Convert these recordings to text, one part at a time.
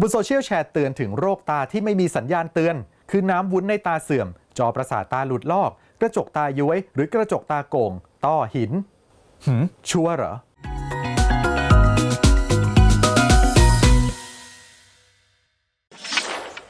บนโซเชียลแชร์เตือนถึงโรคตาที่ไม่มีสัญญาณเตือน คือน้ำวุ้นในตาเสื่อม จอประสาทตาหลุดลอก กระจกตาย้วย หรือกระจกตาโก่ง ต้อหินหืมชัวร์เหรอ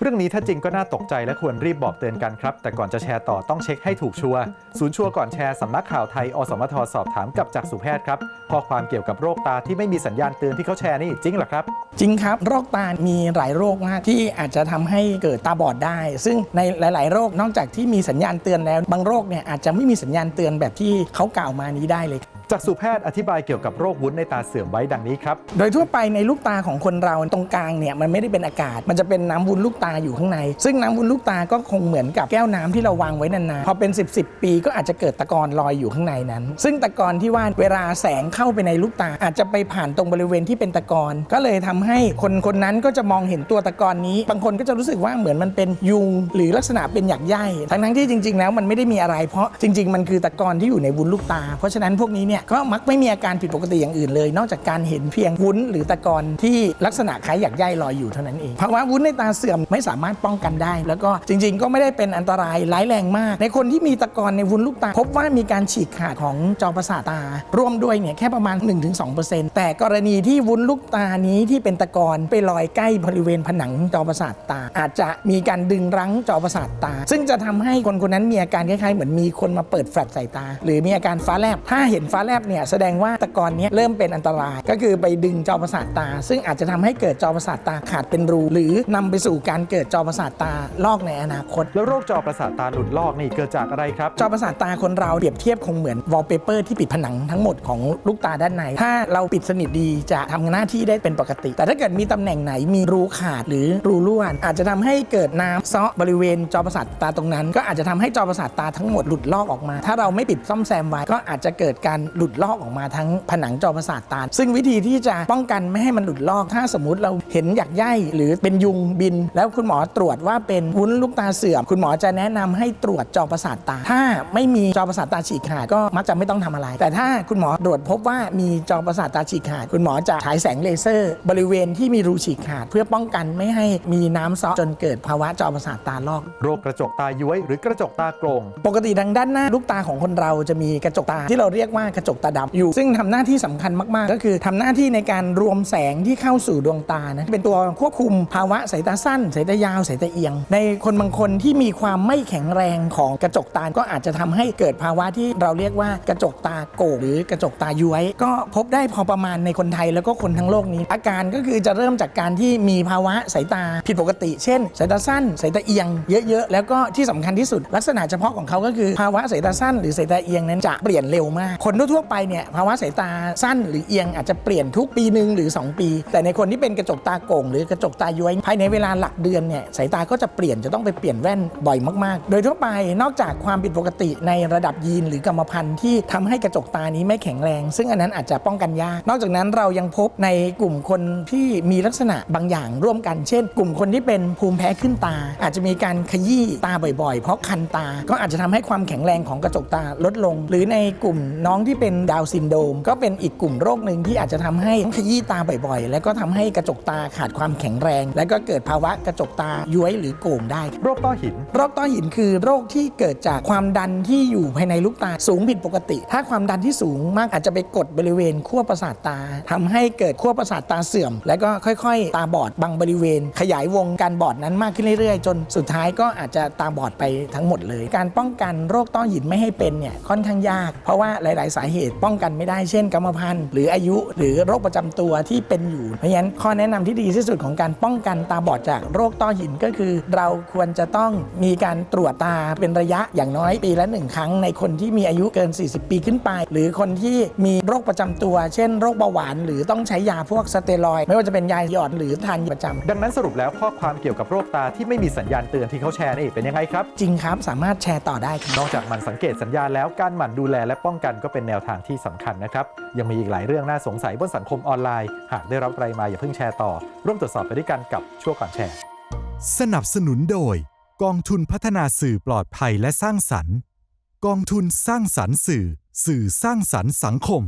เรื่องนี้ถ้าจริงก็น่าตกใจและควรรีบบอกเตือนกันครับ แต่ก่อนจะแชร์ต่อต้องเช็คให้ถูกชัวร์ศูนย์ชัวร์ก่อนแชร์สำนักข่าวไทย อสมทสอบถามกับจักษุแพทย์ครับข้อความเกี่ยวกับโรคตาที่ไม่มีสัญญาณเตือนที่เขาแชร์นี่จริงเหรอครับ จริงครับ โรคตา มีหลายโรคมากที่อาจจะทำให้เกิดตาบอดได้ ซึ่งในหลาย ๆ โรคนอกจากที่มีสัญญาณเตือนแล้ว บางโรคเนี่ยอาจจะไม่มีสัญญาณเตือนแบบที่เขากล่าวมานี้ได้เลย จักษุแพทย์อธิบายเกี่ยวกับโรควุ้นในตาเสื่อมไว้ดังนี้ครับ โดยทั่วไปในลูกตาของคนเราตรงกลางเนี่ยมันไม่ได้เป็นอากาศ มันจะเป็นน้ำวุ้นลูกตาอยู่ข้างใน ซึ่งน้ำวุ้นลูกตาก็คงเหมือนกับแก้วน้ำที่เราวางไว้นานๆพอเป็น 10บสปีก็อาจจะเกิดตะกอนลอยอยู่ข้างในนั้น ซึ่งตะกอนที่ว่าเวลาแสงเข้าไปในลูกตา อาจจะไปผ่านตรงบริเวณที่เป็นตะกอนก็เลยทำให้คนคนนั้นก็จะมองเห็นตัวตะกอนนี้ บางคนก็จะรู้สึกว่าเหมือนมันเป็นยุง หรือลักษณะเป็นหยักใยทั้งทั้งที่จริง ๆ แล้วมันไม่ได้มีอะไร เพราะจริง ๆ มันคือตะกอนที่อยู่ในวุ้นลูกตา เพราะฉะนั้นพวกนี้เนี่ยก็มักไม่มีอาการผิดปกติอย่างอื่นเลย นอกจากการเห็นเพียงวุ้นหรือตะกอนที่ลักษณะคล้ายหยักใยลอยอยู่เท่านั้นเองภาวะวุ้นในตาเสื่อมไม่สามารถป้องกันได้ แล้วก็จริง ๆ ก็ไม่ได้เป็นอันตรายร้ายแรงมาก ในคนที่มีตะกอนในวุ้นลูกตา พบว่ามีการฉีกขาดของจอประสาทตา ร่วมด้วยเนี่ยแค่ประมาณ 1-2%แต่กรณีที่วุ้นลูกตานี้ที่เป็นตะกอนไปลอยใกล้บริเวณผนังจอประสาทตา อาจจะมีการดึงรั้งจอประสาทตา ซึ่งจะทำให้คนคนนั้นมีอาการคล้ายๆเหมือนมีคนมาเปิดแฟลชใส่ตา หรือมีอาการฟ้าแลบถ้าเห็นฟ้าแลบเนี่ยแสดงว่าตะกอนนี้เริ่มเป็นอันตราย ก็คือไปดึงจอประสาทตา ซึ่งอาจจะทำให้เกิดจอประสาทตาขาดเป็นรู หรือนำไปสู่การเกิดจอประสาทตาลอกในอนาคต แล้วโรคจอประสาทตาหลุดลอกนี่เกิดจากอะไรครับ จอประสาทตาคนเราเปรียบเทียบคงเหมือนวอลเปเปอร์ที่ปิดผนังทั้งหมดของลูกตาด้านใน ถ้าเราปิดสนิทดีจะทำหน้าที่ได้เป็นปกติ แต่ถ้าเกิดมีตำแหน่งไหนมีรูขาดหรือรูรั่วอาจจะทำให้เกิดน้ำเซาะบริเวณจอประสาทตาตรงนั้น ก็อาจจะทำให้จอประสาทตาทั้งหมดหลุดลอกออกมา ถ้าเราไม่ปิดซ่อมแซมไว้ก็อาจจะเกิดการหลุดลอกออกมาทั้งผนังจอประสาทตา ซึ่งวิธีที่จะป้องกันไม่ให้มันหลุดลอก ถ้าสมมุติเราเห็นหยักใยหรือเป็นยุงบินแล้วคุณหมอตรวจว่าเป็นวุ้นลูกตาเสื่อม คุณหมอจะแนะนำให้ตรวจจอประสาทตา ถ้าไม่มีจอประสาทตาฉีกขาดก็มักจะไม่ต้องทำอะไร แต่ถ้าคุณหมอตรวจพบว่ามีจอประสาทตาฉีกขาด คุณหมอจะฉายแสงเลเซอร์ บริเวณที่มีรูฉีกขาด เพื่อป้องกันไม่ให้มีน้ำเซาะจนเกิดภาวะจอประสาทตาลอก โรคกระจกตาย้วยหรือกระจกตาโกร่งปกติทางด้านหน้าลูกตาของคนเราจะมีกระจกตาที่เราเรียกว่ากระจกตาดำอยู่ ซึ่งทำหน้าที่สำคัญมากๆ ก็คือทำหน้าที่ในการรวมแสงที่เข้าสู่ดวงตานะเป็นตัวควบคุมภาวะสายตาสั้นสายตายาวสายตาเอียง ในคนบางคนที่มีความไม่แข็งแรงของกระจกตา ก็อาจจะทำให้เกิดภาวะที่เราเรียกว่ากระจกตาโก่งหรือกระจกตาย้วย ก็พบได้พอประมาณในคนไทยแล้วก็คนทั้งโลกนี้ อาการก็คือจะเริ่มจากการที่มีภาวะสายตาผิดปกติ เช่น สายตาสั้น สายตาเอียง เยอะๆ แล้วก็ที่สำคัญที่สุด ลักษณะเฉพาะของเขาก็คือภาวะสายตาสั้นหรือสายตาเอียงนั้นจะเปลี่ยนเร็วมาก คนทั่วไปเนี่ยภาวะสายตาสั้นหรือเอียงอาจจะเปลี่ยนทุกปีหนึ่งหรือ 2 ปี แต่ในคนที่เป็นกระจกตาโก่งหรือกระจกตาย้วยภายในเวลาหลักเดือนเนี่ยสายตาก็จะเปลี่ยนจะต้องไปเปลี่ยนแว่นบ่อยมาก ๆ โดยทั่วไปนอกจากความผิดปกติในระดับยีนหรือกรรมพันธุ์ที่ทำให้กระจกตานี้ไม่แข็งแรง ซึ่งอันนั้นอาจจะป้องกันยาก นอกจากนั้นเรายังพบในกลุ่มคนที่มีลักษณะบางอย่างร่วมกัน เช่น กลุ่มคนที่เป็นภูมิแพ้ขึ้นตา อาจจะมีการขยี้ตาบ่อยๆ เพราะคันตา ก็อาจจะทำให้ความแข็งแรงของกระจกตาลดลง หรือในกลุ่มน้องที่เป็นดาวซินโดม ก็เป็นอีกกลุ่มโรคหนึ่งที่อาจจะทำให้ขยี้ตาบ่อยๆ แล้วก็ทำให้กระจกตาขาดความแข็งแรง และก็เกิดภาวะกระจกตาย้วยหรือโก่งได้ โรคต้อหิน โรคต้อหินคือโรคที่เกิดจากความดันที่อยู่ภายในลูกตาสูงผิดปกติ ถ้าความดันที่สูงมากอาจจะไปกดบริเวณขั้วประสาทตาทำให้เกิดขั้วประสาทตาเสื่อม แล้วก็ค่อยๆ ตาบอดบางบริเวณ ขยายวงการบอดนั้นมากขึ้นเรื่อยๆ จนสุดท้ายก็อาจจะตาบอดไปทั้งหมดเลย การป้องกันโรคต้อหินไม่ให้เป็นเนี่ยค่อนข้างยาก เพราะว่าหลาย ๆ สาเหตุป้องกันไม่ได้เช่น กรรมพันธุ์หรืออายุหรือโรคประจำตัวที่เป็นอยู่เพราะฉะนั้นข้อแนะนำที่ดีที่สุดของการป้องกันตาบอดจากโรคต้อหินก็คือ เราควรจะต้องมีการตรวจตาเป็นระยะอย่างน้อยปีละหนึ่งครั้ง ในคนที่มีอายุเกิน 40 ปีขึ้นไป หรือคนที่มีโรคประจำตัว เช่นโรคเบาหวาน หรือต้องใช้ยาพวกสเตียรอยด์ไม่ว่าจะเป็นยาหยอดหรือทานประจำดังนั้นสรุปแล้วข้อความเกี่ยวกับโรคตาที่ไม่มีสัญญาณเตือนที่เขาแชร์นี่เป็นยังไงครับ จริงครับสามารถแชร์ต่อได้ครับนอกจากหมันสังเกตสัญญาณแล้วการหมั่นดูแลและป้องกันก็เป็นแนวทางที่สำคัญนะครับยังมีอีกหลายเรื่องน่าสงสัยบนสังคมออนไลน์ หากได้รับอะไรมาอย่าเพิ่งแชร์ต่อ ร่วมตรวจสอบไปด้วยกันกับชั่วก่อนแชร์ สนับสนุนโดย กองทุนพัฒนาสื่อปลอดภัยและสร้างสรรค์ กองทุนสร้างสรรค์สื่อ สื่อสร้างสรรค์สังคม